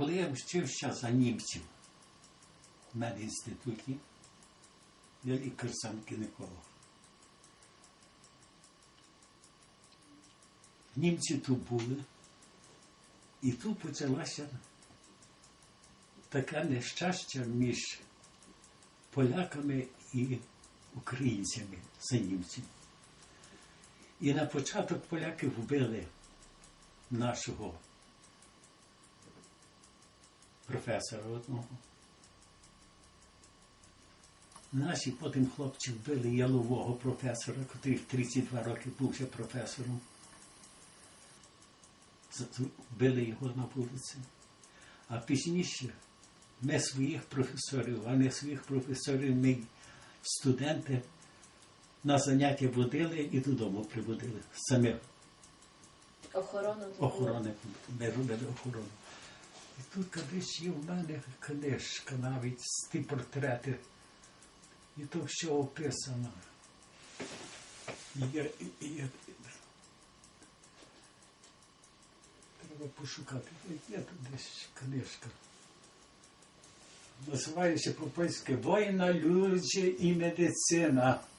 Коли я вчився за німців в медінституті, я лікар сам гінеколог. Німці тут були, і тут почалося таке нещастя між поляками і українцями за німців. І на початок поляки вбили нашого професора одного. Наші потім хлопці вбили ялового професора, який в 32 роки був ще професором. Вбили його на вулиці. А пізніше ми своїх професорів, а не своїх професорів, ми студенти на заняття водили і додому приводили. Самі Охорону охорони, ми робили охорону. І тут кудись є в мене книжка навіть з ті портрети. І то все описано. Я, я, треба пошукати. Є тут десь книжка. Називається по-польськи Війна, люди і медицина.